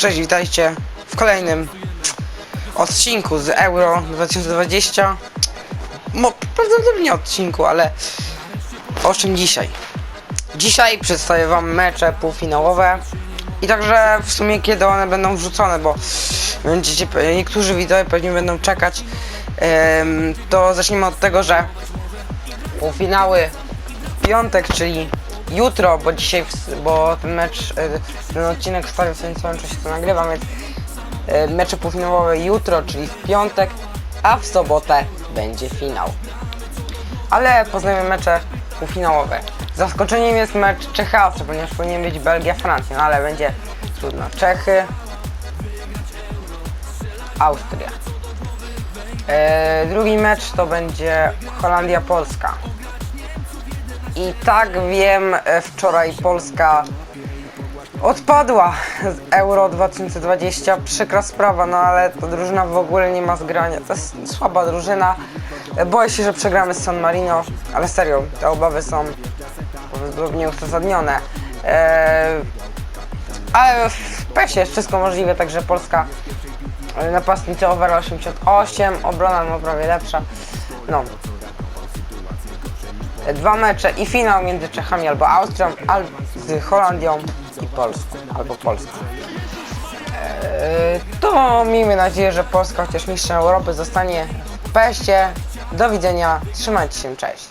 Cześć, witajcie w kolejnym odcinku z Euro 2020. Mo, prawdopodobnie nie odcinku, ale o czym dzisiaj? Dzisiaj przedstawię wam mecze półfinałowe i także w sumie kiedy one będą wrzucone, bo będziecie, niektórzy widzowie pewnie będą czekać. To zacznijmy od tego, że półfinały piątek, czyli jutro, bo dzisiaj, bo ten mecz, e, ten odcinek w tym samym czasie to nagrywam, więc e, mecze półfinałowe jutro, czyli w piątek, a w sobotę będzie finał. Ale poznajmy mecze półfinałowe. Zaskoczeniem jest mecz Czechy-Austria, ponieważ powinien być Belgia-Francja, no ale będzie trudno. Czechy, Austria. E, drugi mecz to będzie Holandia-Polska. I tak wiem, e, wczoraj Polska odpadła z Euro 2020. Przykra sprawa, no ale ta drużyna w ogóle nie ma zgrania. To jest słaba drużyna. E, Boję się, że przegramy z San Marino, ale serio, te obawy są prawdopodobnie uzasadnione. E, ale w PESie jest wszystko możliwe, także Polska e, napastnicy over 88, obrona no prawie lepsza. No, dwa mecze i finał między Czechami albo Austrią, albo z Holandią i Polską, albo Polską. Eee, to miejmy nadzieję, że Polska chociaż mistrzem Europy zostanie w peście. Do widzenia, trzymajcie się, cześć.